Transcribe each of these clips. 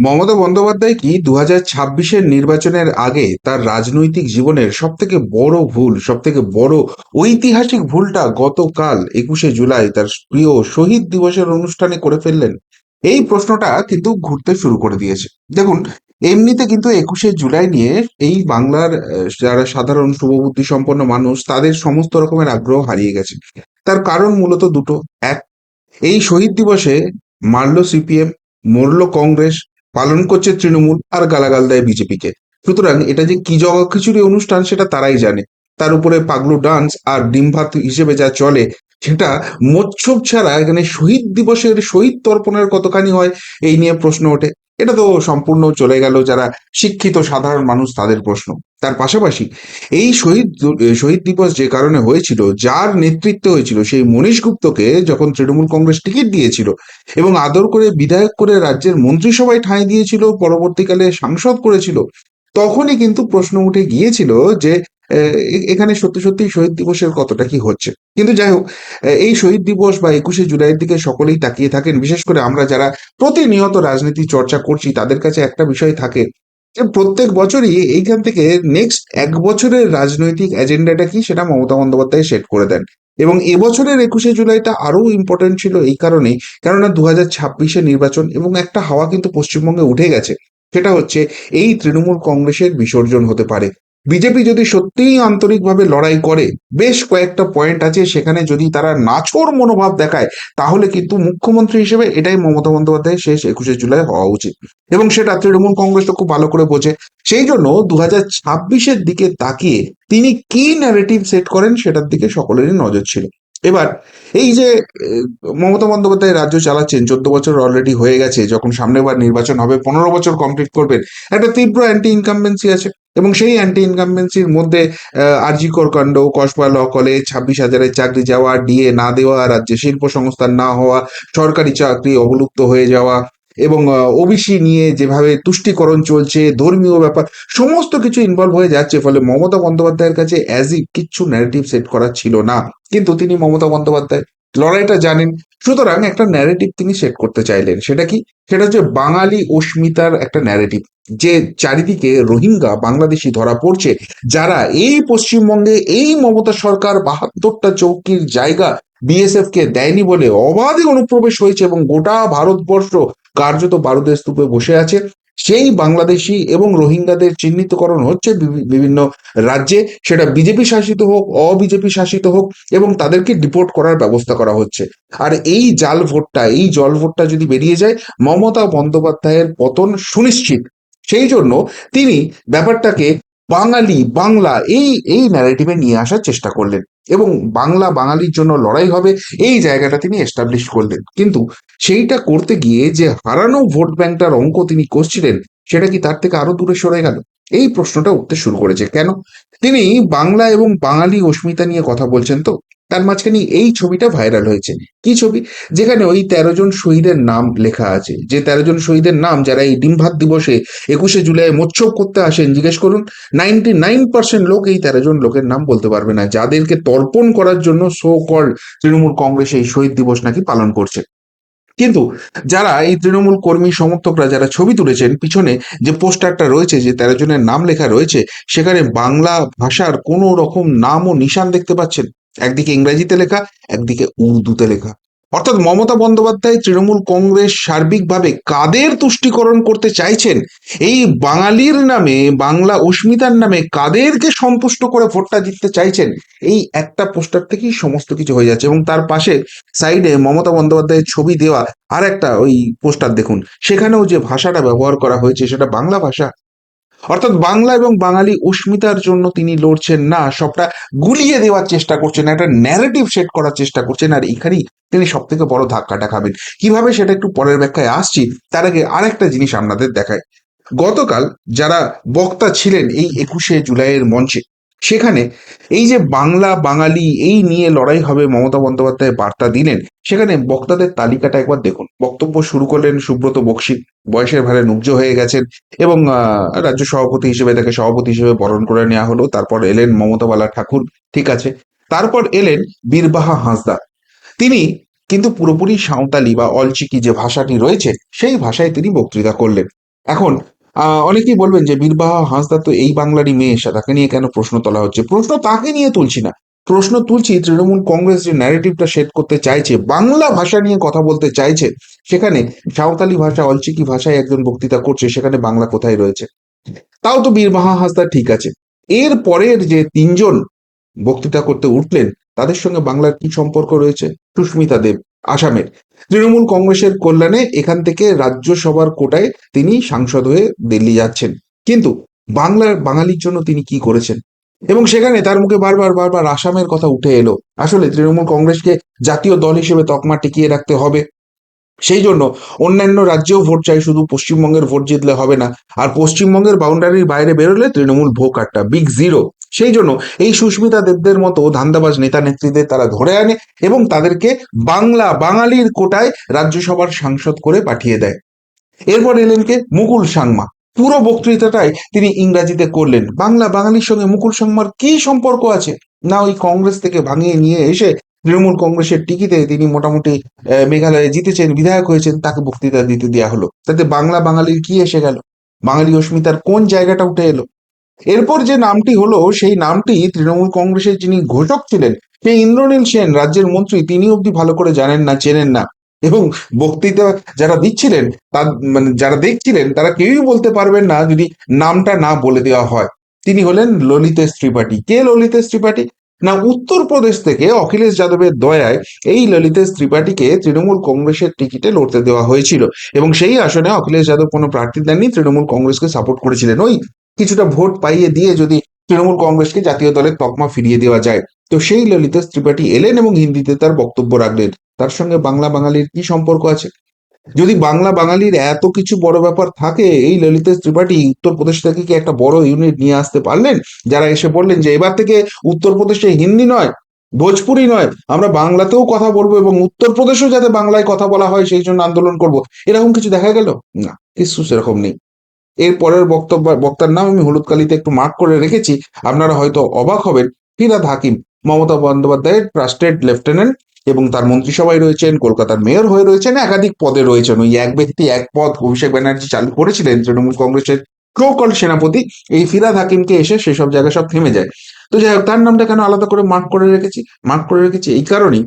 মমতা বন্দ্যোপাধ্যায় কি দু হাজার ছাব্বিশের নির্বাচনের আগে তার রাজনৈতিক জীবনের সব থেকে বড় ভুল সব থেকে বড় ঐতিহাসিক ভুলটা গতকাল একুশে জুলাই তার প্রিয় শহীদ দিবসের অনুষ্ঠানে করে ফেললেন? এই প্রশ্নটা কিন্তু ঘুরতে শুরু করে দিয়েছে। দেখুন, এমনিতে কিন্তু একুশে জুলাই নিয়ে এই বাংলার যারা সাধারণ শুভবুদ্ধি সম্পন্ন মানুষ, তাদের সমস্ত রকমের আগ্রহ হারিয়ে গেছে। তার কারণ মূলত দুটো। এক, এই শহীদ দিবসে মারল সিপিএম, মরল কংগ্রেস পালন করছে তৃণমূল আর গালাগাল দেয় বিজেপিকে। সুতরাং এটা যে কি জগা খিচুড়ি অনুষ্ঠান সেটা তারাই জানে। তার উপরে পাগলু ডান্স আর ডিম ভাত হিসেবে যা চলে, সেটা মোচ্ছব ছাড়া এখানে শহীদ দিবসের শহীদ তর্পণের কতখানি হয়, এই নিয়ে প্রশ্ন ওঠে। এটা তো সম্পূর্ণ চলে গেল যারা শিক্ষিত সাধারণ মানুষ তাদের প্রশ্ন। তার পাশাপাশি এই শহীদ শহীদ দিবস যে কারণে হয়েছিল, যার নেতৃত্বে হয়েছিল সেই মনীষ গুপ্তকে যখন তৃণমূল কংগ্রেস টিকিট দিয়েছিল এবং আদর করে বিধায়ক করে রাজ্যের মন্ত্রিসভায় ঠাঁই দিয়েছিল, পরবর্তীকালে সাংসদ করেছিল, তখনই কিন্তু প্রশ্ন উঠে গিয়েছিল যে এখানে সত্যি সত্যি শহীদ দিবসের কতটা কি হচ্ছে? কিন্তু যাই হোক এই শহীদ দিবস বা একুশে জুলাইয়ের দিকে সকলেই তাকিয়ে থাকেন, বিশেষ করে আমরা যারা প্রতিনিয়ত রাজনীতি চর্চা করছি, তাদের কাছে একটা বিষয় থাকে যে প্রত্যেক বছরই এইখান থেকে নেক্সট এক বছরের রাজনৈতিক এজেন্ডাটা কি সেটা মমতা বন্দ্যোপাধ্যায় সেট করে দেন। এবং এবছরের একুশে জুলাইটা আরও ইম্পর্টেন্ট ছিল এই কারণেই, কেননা দু হাজার ছাব্বিশে নির্বাচন এবং একটা হাওয়া কিন্তু পশ্চিমবঙ্গে উঠে গেছে। সেটা হচ্ছে এই তৃণমূল কংগ্রেসের বিসর্জন হতে পারে। বিজেপি যদি সত্যিই আন্তরিকভাবে লড়াই করে, বেশ কয়েকটা পয়েন্ট আছে সেখানে যদি তারা নাচোর মনোভাব দেখায়, তাহলে কিন্তু মুখ্যমন্ত্রী হিসেবে এটাই মমতা বন্দ্যোপাধ্যায় শেষ একুশে জুলাই হওয়া উচিত। এবং সেটা তৃণমূল কংগ্রেস তো খুব ভালো করে বোঝে। সেই জন্য দু হাজার দিকে তাকিয়ে তিনি কি ন্যারেটিভ সেট করেন সেটার দিকে সকলেরই নজর ছিল। এবার এই যে মমতা বন্দ্যোপাধ্যায় রাজ্য চালাচ্ছেন, চোদ্দ বছর অলরেডি হয়ে গেছে, যখন সামনেবার নির্বাচন হবে, পনেরো বছর কমপ্লিট করবেন, একটা তীব্র অ্যান্টি ইনকামবেন্সি আছে এবং সেই অ্যান্টি ইনকামবেন্সির মধ্যে আরজিকর করকাণ্ড কসবা ল কলেজ, ছাব্বিশ হাজারের চাকরি যাওয়া, ডিএ না দেওয়া রাজ্যে শিল্প সংস্থান না হওয়া, সরকারি চাকরি অবলুপ্ত হয়ে যাওয়া এবং ওবিসি নিয়ে যেভাবে তুষ্টিকরণ চলছে, ধর্মীয় ব্যাপার, সমস্ত কিছু ইনভলভ হয়ে যাচ্ছে, ফলে মমতা বন্দ্যোপাধ্যায়ের কাছে অ্যাজ ই কিচ্ছু ন্যারেটিভ সেট করা ছিল না। কিন্তু তিনি মমতা বন্দ্যোপাধ্যায়, লড়াইটা জানেন। সুতরাং একটা ন্যারেটিভ তিনি সেট করতে চাইলেন। সেটা কি? সেটা হচ্ছে বাঙালি অস্মিতার একটা ন্যারেটিভ যে চারিদিকে রোহিঙ্গা বাংলাদেশি ধরা পড়ছে, যারা এই পশ্চিমবঙ্গে এই মমতা সরকার বাহাত্তরটা চৌকির জায়গা বিএসএফ কে দেয়নি বলে অবাধে অনুপ্রবেশ হয়েছে এবং গোটা ভারতবর্ষ কার্যত বারুদের স্তূপে বসে আছে। সেই বাংলাদেশি এবং রোহিঙ্গাদের চিহ্নিতকরণ হচ্ছে বিভি- বিভিন্ন রাজ্যে। সেটা বিজেপি শাসিত হোক, অবিজেপি শাসিত হোক এবং তাদেরকে ডিপোর্ট করার ব্যবস্থা করা হচ্ছে। আর এই জাল ভোটটা, এই জল ভোটটা যদি বেরিয়ে যায়, মমতা বন্দ্যোপাধ্যায়ের পতন সুনিশ্চিত। সেই জন্য তিনি ব্যাপারটাকে বাঙালি, বাংলা, এই এই ন্যারেটিভে নিয়ে আসার চেষ্টা করলেন এবং বাংলা বাঙালির জন্য লড়াই হবে এই জায়গাটা তিনি এস্টাবলিশ করলেন। কিন্তু সেইটা করতে গিয়ে যে হারানো ভোট ব্যাংকটার অঙ্ক তিনি করছিলেন সেটা কি তার থেকে আরও দূরে সরে গেল? এই প্রশ্নটা উঠতে শুরু করেছে। কেন? তিনি বাংলা এবং বাঙালি অস্মিতা নিয়ে কথা বলছেন তো। তার মাঝখানে এই ছবিটা ভাইরাল হয়েছে। কি ছবি? যেখানে ওই তেরো জন শহীদের নাম লেখা আছে। যে তেরো জন শহীদের নাম যারা এই ডিমভাত দিবসে একুশে জুলাই মোচ্ছব করতে আসেন, জিজ্ঞেস করুন নাইনটি নাইন পার্সেন্ট লোক এই তেরো জন লোকের নাম বলতে পারবে না। যাদেরকে তর্পণ করার জন্য সো কল তৃণমূল কংগ্রেস এই শহীদ দিবস নাকি পালন করছে। কিন্তু যারা এই তৃণমূল কর্মী সমর্থকরা যারা ছবি তুলেছেন, পিছনে যে পোস্টারটা রয়েছে, যে তেরো জনের নাম লেখা রয়েছে, সেখানে বাংলা ভাষার কোনো রকম নাম ও নিশান দেখতে পাচ্ছেন। একদিকে ইংরেজিতে লেখা, একদিকে উর্দুতে লেখা। অর্থাৎ মমতা বন্দ্যোপাধ্যায় তৃণমূল কংগ্রেস সার্বিকভাবে কাদের তুষ্টিকরণ করতে চাইছেন? এই বাঙালির নামে, বাংলা অস্মিতার নামে কাদেরকে সন্তুষ্ট করে ভোটটা জিততে চাইছেন? এই একটা পোস্টার থেকেই সমস্ত কিছু হয়ে যাচ্ছে। এবং তার পাশে সাইডে মমতা বন্দ্যোপাধ্যায়ের ছবি দেওয়া আর একটা ওই পোস্টার দেখুন। সেখানেও যে ভাষাটা ব্যবহার করা হয়েছে, সেটা বাংলা ভাষা। অর্থাৎ বাংলা এবং বাঙালি অস্মিতার জন্য তিনি লড়ছেন না, সবটা গুলিয়ে দেওয়ার চেষ্টা করছেন, একটা ন্যারেটিভ সেট করার চেষ্টা করছেন, আর এখানেই তিনি সব থেকে বড় ধাক্কাটা খাবেন। কীভাবে সেটা একটু পরের ব্যাখ্যায় আসছি, তার আগে আরেকটা জিনিস আপনাদের দেখায় গতকাল যারা বক্তা ছিলেন এই একুশে জুলাইয়ের মঞ্চে সেখানে এই যে বাংলা, বাঙালি, এই নিয়ে লড়াই হবে মমতা বন্দ্যোপাধ্যায় বার্তা দিলেন, সেখানে বক্তাদের তালিকাটা একবার দেখুন। বক্তব্য শুরু করলেন সুব্রত বক্সি, বয়সের ভারে নুব্জ হয়ে গেছেন এবং রাজ্য সভাপতি হিসেবে তাকে সভাপতি হিসেবে বরণ করে নেওয়া হলো, তারপর এলেন মমতাবালা ঠাকুর, ঠিক আছে। তারপর এলেন বীরবাহা হাঁসদা। তিনি কিন্তু পুরোপুরি সাঁওতালি বা অলচিকি যে ভাষাটি রয়েছে, সেই ভাষায় তিনি বক্তৃতা করলেন। এখন অনেকেই বলবেন যে বীরবাহা হাঁসদা তো এই বাংলারই মেয়ে সে তাকে নিয়ে কেন প্রশ্ন তোলা হচ্ছে? প্রশ্ন তাকে নিয়ে তুলছি না। প্রশ্ন তুলছি তৃণমূল কংগ্রেস যে ন্যারেটিভটা সেট করতে চাইছে, বাংলা ভাষা নিয়ে কথা বলতে চাইছে, সেখানে সাঁওতালি ভাষা, অলচিকি ভাষায় একজন বক্তৃতা করছে, সেখানে বাংলা কোথায় রয়েছে? তাও তো বীরবাহা হাঁসদা ঠিক আছে। এর পরের যে তিনজন বক্তৃতা করতে উঠলেন, তাদের সঙ্গে বাংলার কি সম্পর্ক রয়েছে? সুস্মিতা দেব। আসামের। তৃণমূল কংগ্রেসের কল্যাণে এখান থেকে রাজ্যসভার কোটায় তিনি সাংসদ হয়ে দিল্লি যাচ্ছেন। কিন্তু বাংলার বাঙালির জন্য তিনি কি করেছেন? এবং সেখানে তার মুখে বারবার বারবার আসামের কথা উঠে এলো। আসলে তৃণমূল কংগ্রেসকে জাতীয় দল হিসেবে তকমা টিকিয়ে রাখতে হবে। সেই জন্য অন্যান্য রাজ্যেও ভোট চাই, শুধু পশ্চিমবঙ্গের ভোট জিতলে হবে না। আর পশ্চিমবঙ্গের বাউন্ডারির বাইরে বেরোলে তৃণমূল একটা বিগ জিরো সেই জন্য এই সুস্মিতা দেবদের মতো ধান্দাবাজ নেতা নেত্রীদের তারা ধরে আনে এবং তাদেরকে বাংলা বাঙালির কোটায় রাজ্যসভার সাংসদ করে পাঠিয়ে দেয়। এরপর এলেন কে মুকুল সাংমা। পুরো বক্তৃতাটাই তিনি ইংরাজিতে করলেন। বাংলা বাঙালির সঙ্গে মুকুল সাংমার কি সম্পর্ক আছে? না ওই কংগ্রেস থেকে ভাঙিয়ে নিয়ে এসে তৃণমূল কংগ্রেসের টিকিতে তিনি মোটামুটি মেঘালয়ে জিতেছেন, বিধায়ক হয়েছেন, তাকে বক্তৃতা দিতে দেওয়া হলো। তাতে বাংলা বাঙালির কি এসে গেল? বাঙালি অস্মিতার কোন জায়গাটা উঠে এলো? এরপর যে নামটি হলো, সেই নামটি তৃণমূল কংগ্রেসের যিনি ঘোষক ছিলেন, সেই ইন্দ্রনীল সেন, রাজ্যের মন্ত্রী, তিনি অবধি ভালো করে জানেন না, চেনেন না। এবং বক্তৃতা যারা দিচ্ছিলেন, তার মানে যারা দেখছিলেন, তারা কেউই বলতে পারবেন না যদি নামটা না বলে দেওয়া হয়। তিনি হলেন ললিতেশ ত্রিপাঠী। কে ললিতেশ ত্রিপাঠী? না, উত্তরপ্রদেশ থেকে অখিলেশ যাদবের দয়ায় এই ললিতেশ ত্রিপাঠীকে তৃণমূল কংগ্রেসের টিকিটে লড়তে দেওয়া হয়েছিল। এবং সেই আসনে অখিলেশ যাদব কোনো প্রার্থী দেননি, তৃণমূল কংগ্রেসকে সাপোর্ট করেছিলেন। ওই কিছুটা ভোট পাইয়ে দিয়ে যদি তৃণমূল কংগ্রেসকে জাতীয় দলের তকমা ফিরিয়ে দেওয়া যায়। তো সেই ললিতেশ ত্রিপাঠী এলেন এবং হিন্দিতে তার বক্তব্য রাখলেন। তার সঙ্গে বাংলা বাঙালির কি সম্পর্ক আছে? যদি বাংলা বাঙালির এত কিছু বড় ব্যাপার থাকে, এই ললিতেশ ত্রিপাঠী উত্তরপ্রদেশ থেকে কি একটা বড় ইউনিট নিয়ে আসতে পারলেন? যারা এসে বললেন যে এবার থেকে উত্তরপ্রদেশে হিন্দি নয়, ভোজপুরি নয়, আমরা বাংলাতেও কথা বলব এবং উত্তরপ্রদেশেও যাতে বাংলায় কথা বলা হয়, সেই জন্য আন্দোলন করব, এরকম কিছু দেখা গেল? না, কিছু সেরকম নেই। এর পরের বক্তব্য বক্তার নাম আমি হলুদ কালিতে একটু মার্ক করে রেখেছি। আপনারা হয়তো অবাক হবেন, ফিরাদ হাকিম, মমতা বন্দ্যোপাধ্যায়ের ট্রাস্টেড লেফটেন্যান্ট এবং তার মন্ত্রিসভায় রয়েছেন, কলকাতার মেয়র হয়ে রয়েছেন, একাধিক পদে রয়েছেন। ওই এক ব্যক্তি, এক পদ অভিষেক ব্যানার্জি চালু করেছিলেন তৃণমূল কংগ্রেসের প্রকল সেনাপতি। এই ফিরাদ হাকিমকে এসে সেসব জায়গায় সব থেমে যায়। তো যাই হোক, তার নামটা কেন আলাদা করে মার্ক করে রেখেছি? মার্ক করে রেখেছি এই কারণেই।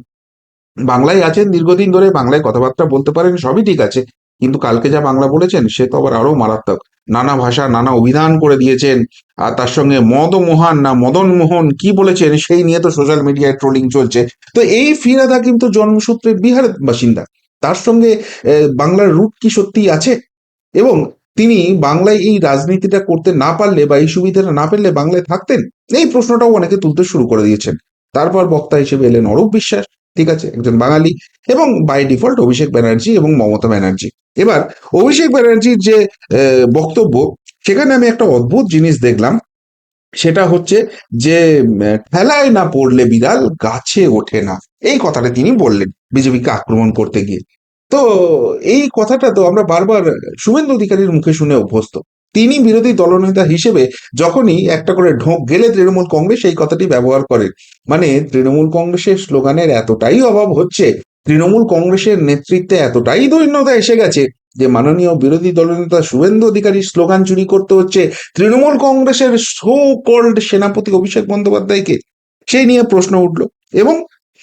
বাংলায় আছেন, দীর্ঘদিন ধরে বাংলায় কথাবার্তা বলতে পারেন, সবই ঠিক আছে। কিন্তু কালকে যা বাংলা বলেছেন, সে তো আবার আরও মারাত্মক। নানা ভাষা, নানা অভিধান করে দিয়েছেন, আর তার সঙ্গে মদমোহন না মদন মোহন কি বলেছেন, সেই নিয়ে তো সোশ্যাল মিডিয়ায় ট্রোলিং চলছে। তো এই ফিরাদা কিন্তু জন্মসূত্রে বিহারের বাসিন্দা। তার সঙ্গে বাংলার রুট কি সত্যি আছে? এবং তিনি বাংলায় এই রাজনীতিটা করতে না পারলে বা এই সুবিধাটা না পেলে বাংলায় থাকতেন? এই প্রশ্নটাও অনেকে তুলতে শুরু করে দিয়েছেন। তারপর বক্তা হিসেবে এলেন অরূপ বিশ্বাস। ঠিক আছে? একজন বাঙালি এবং বাই ডিফল্ট অভিষেক ব্যানার্জি এবং মমতা ব্যানার্জি। এবার অভিষেক ব্যানার্জির যে বক্তব্য, সেখানে আমি একটা অদ্ভুত জিনিস দেখলাম। সেটা হচ্ছে যে ঠেলায় না পড়লে বিড়াল গাছে ওঠে না। এই কথাটা তিনি বললেন বিজেপিকে আক্রমণ করতে গিয়ে। তো এই কথাটা তো আমরা বারবার শুভেন্দু অধিকারীর মুখে শুনে অভ্যস্ত। তিনি বিরোধী দলনেতা হিসেবে যখনই একটা করে ঢোক গেলে তৃণমূল কংগ্রেস এই কথাটি ব্যবহার করে। মানে তৃণমূল কংগ্রেসের স্লোগানের এতটাই অভাব হচ্ছে, তৃণমূল কংগ্রেসের নেতৃত্বে এতটাই দৈন্যতা এসে গেছে যে মাননীয় বিরোধী দলনেতা শুভেন্দু অধিকারীর স্লোগান চুরি করতে হচ্ছে তৃণমূল কংগ্রেসের সো কল্ড সেনাপতি অভিষেক বন্দ্যোপাধ্যায়কে। সেই নিয়ে প্রশ্ন উঠল এবং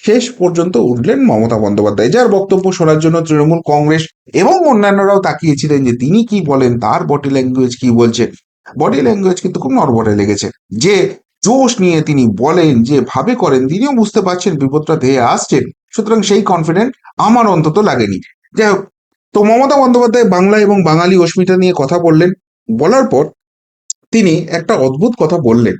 শেষ পর্যন্ত উঠলেন মমতা বন্দ্যোপাধ্যায়। যার বক্তব্য শোনার জন্য তৃণমূল কংগ্রেস এবং অন্যান্যরাও তাকিয়েছিলেন যে তিনি কি বলেন, তার বডি ল্যাঙ্গুয়েজ কি বলছে। বডি ল্যাঙ্গুয়েজ কিন্তু খুব নড়বড়ে লেগেছে। যে জোশ নিয়ে তিনি বলেন যে ভাবে করেন, তিনিও বুঝতে পারছেন বিপদটা ধেয়ে আসছেন সুতরাং সেই কনফিডেন্ট আমার অন্তত লাগেনি। যাই হোক, তো মমতা বন্দ্যোপাধ্যায় বাংলা এবং বাঙালি অস্মিতা নিয়ে কথা বললেন। বলার পর তিনি একটা অদ্ভুত কথা বললেন।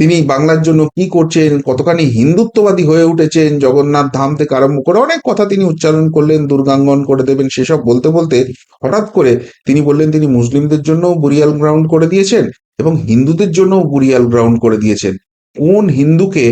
তিনি বাংলার জন্য কি করছেন, কতখানি হিন্দুত্ববাদী হয়ে উঠেছেন, জগন্নাথ ধাম থেকে আরম্ভ করে অনেক কথা তিনি উচ্চারণ করলেন, দুর্গাঙ্গন করে দেবেন, সেসব বলতে বলতে হঠাৎ করে তিনি বললেন তিনি মুসলিমদের জন্য বুরিয়াল গ্রাউন্ড করে দিয়েছেন এবং হিন্দুদের জন্য বুরিয়াল গ্রাউন্ড করে দিয়েছেন। কোন হিন্দুকে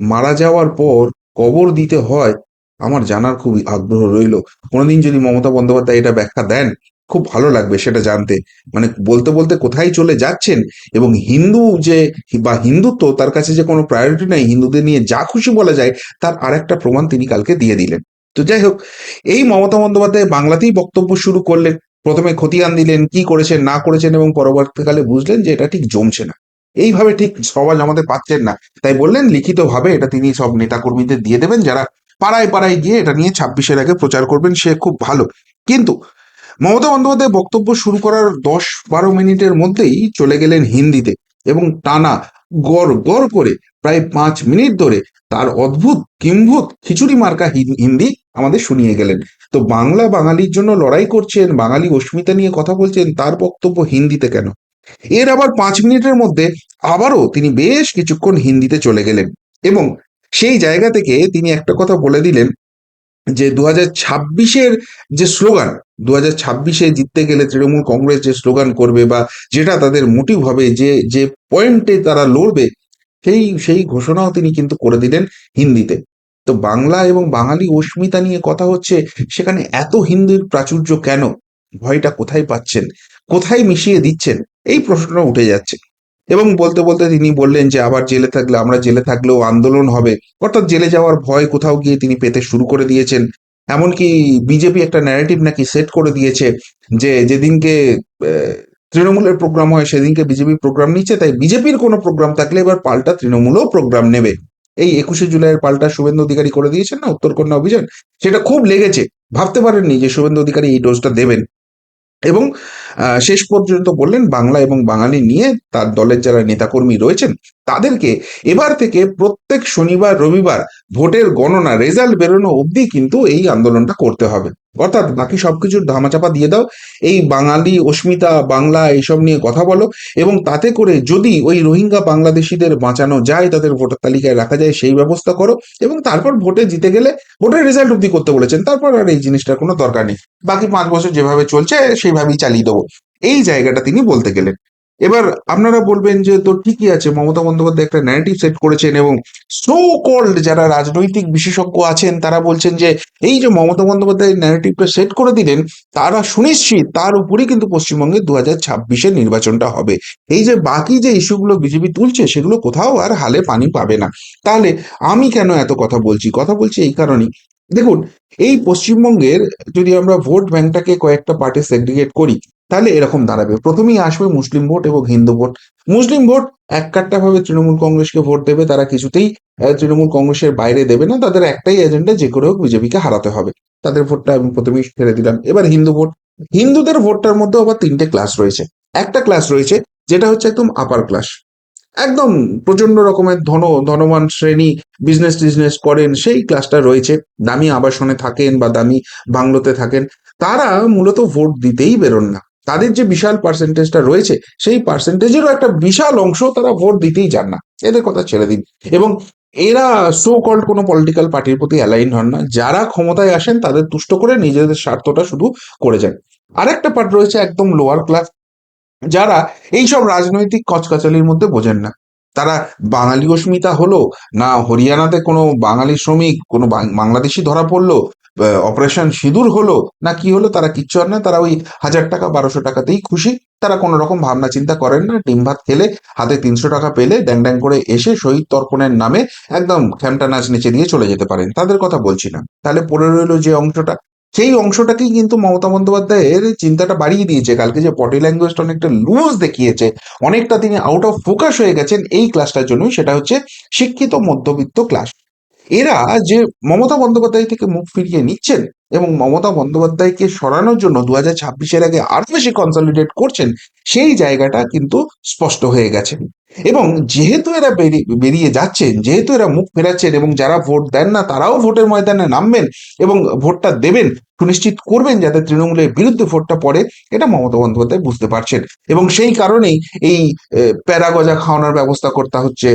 মারা যাওয়ার পর কবর দিতে হয়, আমার জানার খুবই আগ্রহ রইল। কোনোদিন যদি মমতা বন্দ্যোপাধ্যায় এটা ব্যাখ্যা দেন খুব ভালো লাগবে সেটা জানতে। মানে বলতে বলতে কোথায় চলে যাচ্ছেন এবং হিন্দু যে, বা হিন্দুত্ব তার কাছে যে কোনো প্রায়োরিটি নাই, হিন্দুদের নিয়ে যা খুশি বলা যায় তার আরেকটা প্রমাণ তিনি কালকে দিয়ে দিলেন। তো যাই হোক, এই মমতা বন্দ্যোপাধ্যায় বাংলাতেই বক্তব্য শুরু করলেন, প্রথমে খতিয়ান দিলেন, কি করেছেন, না করেছেন এবং পরবর্তীকালে বুঝলেন যে এটা ঠিক জমছে না। এইভাবে ঠিক সমাজ আমাদের পাচ্ছেন না। তাই বললেন, লিখিতভাবে এটা তিনি সব নেতাকর্মীদের দিয়ে দেবেন, যারা পাড়ায় পাড়ায় গিয়ে এটা নিয়ে ছাব্বিশের আগে প্রচার করবেন, সে খুব ভালো। কিন্তু মমতা বন্দ্যোপাধ্যায় বক্তব্য শুরু করার দশ বারো মিনিটের মধ্যেই চলে গেলেন হিন্দিতে এবং টানা গড় গড় করে প্রায় পাঁচ মিনিট ধরে তার অদ্ভুত কিম্ভূত খিচুড়ি মার্কা হিন্দি আমাদের শুনিয়ে গেলেন। তো বাংলা বাঙালির জন্য লড়াই করছেন, বাঙালি অস্মিতা নিয়ে কথা বলছেন, তার বক্তব্য হিন্দিতে কেন? এর আবার পাঁচ মিনিটের মধ্যে আবারও তিনি বেশ কিছুক্ষণ হিন্দিতে চলে গেলেন এবং সেই জায়গা থেকে তিনি একটা কথা বলে দিলেন যে দু হাজার ছাব্বিশের যে স্লোগান দু হাজার ছাব্বিশে জিততে গেলে তৃণমূল কংগ্রেস যে স্লোগান করবে বা যেটা তাদের মোটিভ হবে, যে যে পয়েন্টে তারা লড়বে, সেই সেই ঘোষণাও তিনি কিন্তু করে দিলেন হিন্দিতে। তো বাংলা এবং বাঙালি অস্মিতা নিয়ে কথা হচ্ছে, সেখানে এত হিন্দির প্রাচুর্য কেন? ভয়টা কোথায় পাচ্ছেন? কোথায় মিশিয়ে দিচ্ছেন? এই প্রশ্নটা উঠে যাচ্ছে। এবং বলতে বলতে তিনি বললেন যে, আবার জেলে থাকলে, আমরা জেলে থাকলেও আন্দোলন হবে। অর্থাৎ জেলে যাওয়ার ভয় কোথাও গিয়ে তিনি পেতে শুরু করে দিয়েছেন। এমনকি বিজেপি একটা ন্যারেটিভ নাকি সেট করে দিয়েছে যে, যেদিনকে তৃণমূলের প্রোগ্রাম হয়, সেদিনকে বিজেপি প্রোগ্রাম নিচ্ছে। তাই বিজেপির কোনো প্রোগ্রাম থাকলে এবার পাল্টা তৃণমূলও প্রোগ্রাম নেবে। এই একুশে জুলাইয়ের পাল্টা শুভেন্দু অধিকারী করে দিয়েছেন না, উত্তরকন্যা অভিযান? সেটা খুব লেগেছে। ভাবতে পারেননি যে শুভেন্দু অধিকারী এই ডোজটা দেবেন। এবং শেষ পর্যন্ত বললেন বাংলা এবং বাঙালি নিয়ে তার দলের যারা নেতাকর্মী রয়েছেন, তাদেরকে এবার থেকে প্রত্যেক শনিবার, রবিবার ভোটের গণনা, রেজাল্ট বেরোনো অবধি কিন্তু এই আন্দোলনটা করতে হবে। অর্থাৎ বাকি সবকিছুর ধামাচাপা দিয়ে দাও। এই বাঙালি, অস্মিতা, বাংলা এইসব নিয়ে কথা বলো এবং তাতে করে যদি ওই রোহিঙ্গা বাংলাদেশিদের বাঁচানো যায়, তাদের ভোটার তালিকায় রাখা যায়, সেই ব্যবস্থা করো এবং তারপর ভোটে জিতে গেলে ভোটের রেজাল্ট অবধি করতে বলেছেন। তারপর আর এই জিনিসটার কোনো দরকার নেই। বাকি পাঁচ বছর যেভাবে চলছে, সেইভাবেই চালিয়ে দেবো। এই জায়গাটা তিনি বলতে গেলেন। এবার আপনারা বলবেন যে, তো ঠিকই আছে, মমতা বন্দ্যোপাধ্যায় একটা ন্যারেটিভ সেট করেছেন এবং সো কল্ড যারা রাজনৈতিক বিশেষজ্ঞ আছেন, তারা বলছেন যে, এই যে মমতা বন্দ্যোপাধ্যায় ন্যারেটিভটা সেট করে দিলেন, তারা সুনিশ্চিত তার উপরেই কিন্তু পশ্চিমবঙ্গে দু হাজার ছাব্বিশের নির্বাচনটা হবে। এই যে বাকি যে ইস্যুগুলো বিজেপি তুলছে, সেগুলো কোথাও আর হালে পানি পাবে না। তাহলে আমি কেন এত কথা বলছি? কথা বলছি এই কারণেই। দেখুন, এই পশ্চিমবঙ্গের যদি আমরা ভোট ব্যাংকটাকে কয়েকটা পার্টে সেগ্রিগেট করি তাহলে এরকম দাঁড়াবে। প্রথমেই আসবে মুসলিম ভোট এবং হিন্দু ভোট। মুসলিম ভোট এক কাট্টা ভাবে তৃণমূল কংগ্রেসকে ভোট দেবে, তারা কিছুতেই তৃণমূল কংগ্রেসের বাইরে দেবে না। তাদের একটাই এজেন্ডা যে করে হোক বিজেপিকে হারাতে হবে। তাদের ভোটটা আমি প্রথমেই ছেড়ে দিলাম। এবার হিন্দু ভোট। হিন্দুদের ভোটটার মধ্যে আবার তিনটে ক্লাস রয়েছে। একটা ক্লাস রয়েছে যেটা হচ্ছে একদম আপার ক্লাস একদম প্রচণ্ড রকমের ধন, ধনবান শ্রেণি বিজনেস টিজনেস করেন, সেই ক্লাসটা রয়েছে। দামি আবাসনে থাকেন বা দামি বাংলোতে থাকেন, তারা মূলত ভোট দিতেই বেরোন না। তাদের যে বিশাল পার্সেন্টেজটা রয়েছে, সেই পার্সেন্টেজেরও একটা বিশাল অংশ তারা ভোট দিতেই চান না। এদের কথা ছেড়ে দিন। এবং এরা সো কল্ড কোনো পলিটিক্যাল পার্টির প্রতি অ্যালাইন হন না। যারা ক্ষমতায় আসেন, তাদের তুষ্ট করে নিজেদের স্বার্থটা শুধু করে যান। আরেকটা পার্ট রয়েছে একদম লোয়ার ক্লাস যারা এইসব রাজনৈতিক কচকাচালির মধ্যে বোঝেন না। তারা বাঙালি অস্মিতা হলো, না হরিয়ানাতে কোনো বাঙালি শ্রমিক, কোনো বাংলাদেশি ধরা পড়ল অপারেশন সিঁদুর হলো, না কি হলো, তারা কিচ্ছু আর না, তারা ওই হাজার টাকা, বারোশো টাকাতেই খুশি। তারা কোনো রকম ভাবনা চিন্তা করেন না, ডিম ভাত খেলে হাতে তিনশো টাকা পেলে ড্যাং ড্যাং করে এসে শহীদ তর্পণের নামে একদম খ্যামটা নাচ নেচে দিয়ে চলে যেতে পারেন। তাদের কথা বলছি না। তাহলে পড়ে রইল যে অংশটা, সেই অংশটাকেই কিন্তু মমতা বন্দ্যোপাধ্যায়ের চিন্তাটা বাড়িয়ে দিয়েছে। কালকে যে পটি ল্যাঙ্গুয়েজটা অনেকটা লুজ দেখিয়েছে, অনেকটা তিনি আউট অফ ফোকাস হয়ে গেছেন এই ক্লাসটার জন্যই, সেটা হচ্ছে শিক্ষিত মধ্যবিত্ত ক্লাস এরা যে মমতা বন্দ্যোপাধ্যায় থেকে মুখ ফিরিয়ে নিচ্ছেন এবং মমতা বন্দ্যোপাধ্যায়কে সরানোর জন্য দু হাজার ছাব্বিশের আগে আরও বেশি কনসলিডেট করছেন, সেই জায়গাটা কিন্তু স্পষ্ট হয়ে গেছে। এবং যেহেতু এরা বেরিয়ে যাচ্ছেন, যেহেতু এরা মুখ ফেরাচ্ছেন এবং যারা ভোট দেন না, তারাও ভোটের ময়দানে নামবেন এবং ভোটটা দেবেন, সুনিশ্চিত করবেন যাতে তৃণমূলের বিরুদ্ধে ভোটটা পড়ে, এটা মমতা বন্দ্যোপাধ্যায় বুঝতে পারছেন। এবং সেই কারণেই এই প্যারাগজা খাওয়ানোর ব্যবস্থা করতে হচ্ছে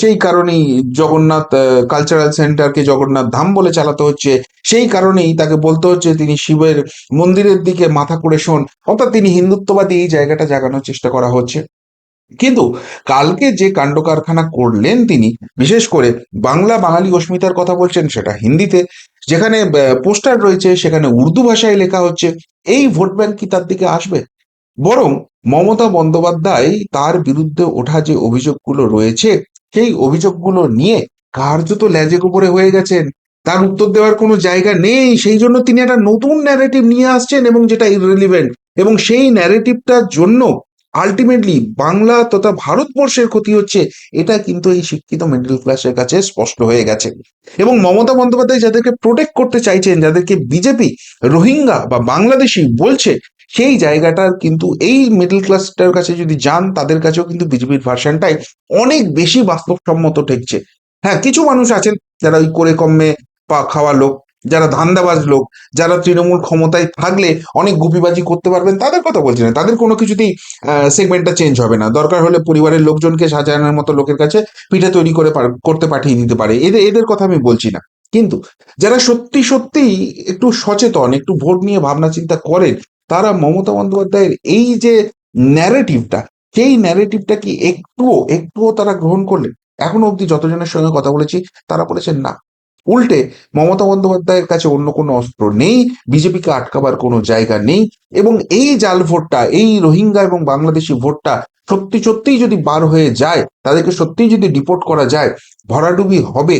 সেই কারণেই জগন্নাথ কালচারাল সেন্টারকে জগন্নাথ ধাম বলে চালাতে হচ্ছে। সেই কারণেই তাকে বলতে হচ্ছে তিনি শিবের মন্দিরের দিকে মাথা করে শোন। অর্থাৎ তিনি হিন্দুত্ববাদী এই জায়গাটা জাগানোর চেষ্টা করা হচ্ছে। কিন্তু কালকে যে কাণ্ড কারখানা করলেন তিনি, বিশেষ করে বাংলা বাঙালি অস্মিতার কথা বলছেন সেটা হিন্দিতে, যেখানে পোস্টার রয়েছে, সেখানে উর্দু ভাষায় লেখা হচ্ছে, এই ভোট ব্যাংক কি তার দিকে আসবে? বরং মমতা বন্দ্যোপাধ্যায় তার বিরুদ্ধে ওঠা যে অভিযোগগুলো রয়েছে সেই অভিযোগগুলো নিয়ে কার্যত ল্যাজে গোপরে হয়ে গেছেন। তার উত্তর দেওয়ার কোনো জায়গা নেই। সেই জন্য তিনি একটা নতুন ন্যারেটিভ নিয়ে আসছেন এবং যেটা ইররিলিভেন্ট এবং সেই ন্যারেটিভটার জন্য আলটিমেটলি বাংলা তথা ভারতবর্ষের ক্ষতি হচ্ছে, এটা কিন্তু এই শিক্ষিত মিডল ক্লাসের কাছে স্পষ্ট হয়ে গেছে। এবং মমতা বন্দ্যোপাধ্যায় যাদেরকে প্রোটেক্ট করতে চাইছেন, যাদেরকে বিজেপি, রোহিঙ্গা বা বাংলাদেশি বলছে সেই জায়গাটার কিন্তু এই মিডল ক্লাসটার কাছে যদি যান, তাদের কাছেও কিন্তু বিজেপির ভার্সনটাই অনেক বেশি বাস্তবসম্মত ঠেকছে। হ্যাঁ কিছু মানুষ আছেন যারা ওই করে কমে পা খাওয়া লোক, যারা ধান্দাবাজ লোক, যারা তৃণমূল ক্ষমতায় থাকলে অনেক গুপিবাজি করতে পারবেন, তাদের কথা বলছি না। তাদের কোনো কিছুতেই সেগমেন্টটা চেঞ্জ হবে না। দরকার হলে পরিবারের লোকজনকে সাজানোর মতো লোকের কাছে পিঠে তৈরি করে করতে পাঠিয়ে দিতে পারে। এদের এদের কথা আমি বলছি না। কিন্তু যারা সত্যি সত্যি একটু সচেতন, একটু ভোট নিয়ে ভাবনা চিন্তা করেন তারা মমতা বন্দ্যোপাধ্যায়ের এই যে ন্যারেটিভটা সেই ন্যারেটিভটা কি একটুও একটুও তারা গ্রহণ করলেন? এখনও অবধি যতজনের সঙ্গে কথা বলেছি, তারা বলেছেন না। উল্টে মমতা বন্দ্যোপাধ্যায়ের কাছে অন্য কোনো অস্ত্র নেই, বিজেপিকে আটকাবার কোনো জায়গা নেই, এবং এই জাল ভোটটা, এই রোহিঙ্গা এবং বাংলাদেশি ভোটটা সত্যি সত্যিই যদি বার হয়ে যায়, তাদেরকে সত্যিই যদি ডিপোর্ট করা যায়, ভরাডুবি হবে।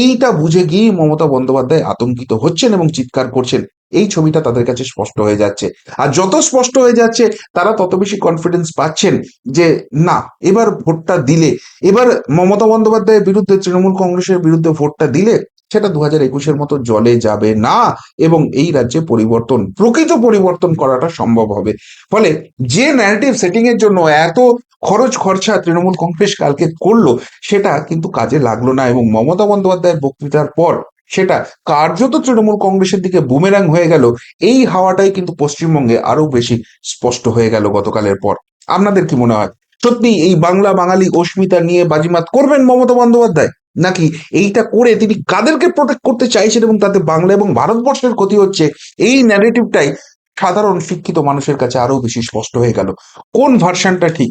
এইটা বুঝে গিয়ে মমতা বন্দ্যোপাধ্যায় আতঙ্কিত হচ্ছেন এবং চিৎকার করছেন। এই ছবিটা তাদের কাছে স্পষ্ট হয়ে যাচ্ছে। আর যত স্পষ্ট হয়ে যাচ্ছে, তারা তত বেশি কনফিডেন্স পাচ্ছেন যে, না, এবার ভোটটা দিলে। এবার মমতা বন্দ্যোপাধ্যায়ের বিরুদ্ধে তৃণমূল কংগ্রেসের বিরুদ্ধে ভোটটা দিলে, সেটা দু হাজার একুশের মতো জলে যাবে না এবং এই রাজ্যে পরিবর্তন, প্রকৃত পরিবর্তন করাটা সম্ভব হবে। ফলে যে ন্যারেটিভ সেটিং এর জন্য এত খরচ খরচা তৃণমূল কংগ্রেস কালকে করল, সেটা কিন্তু কাজে লাগল না এবং মমতা বন্দ্যোপাধ্যায়ের বক্তৃতার পর সেটা কার্যত তৃণমূল কংগ্রেসের দিকে বুমেরাং হয়ে গেল। এই হাওয়াটাই কিন্তু পশ্চিমবঙ্গে আরও বেশি স্পষ্ট হয়ে গেল গতকালের পর। আপনাদের কি মনে হয়? সত্যি এই বাংলা বাঙালি অস্মিতা নিয়ে বাজিমাত করবেন মমতা বন্দ্যোপাধ্যায়? নাকি এইটা করে তিনি কাদেরকে প্রোটেক্ট করতে চাইছেন এবং তাতে বাংলা এবং ভারতবর্ষের ক্ষতি হচ্ছে? এই ন্যারেটিভটাই সাধারণ শিক্ষিত মানুষের কাছে আরও বেশি স্পষ্ট হয়ে গেল। কোন ভার্সনটা ঠিক?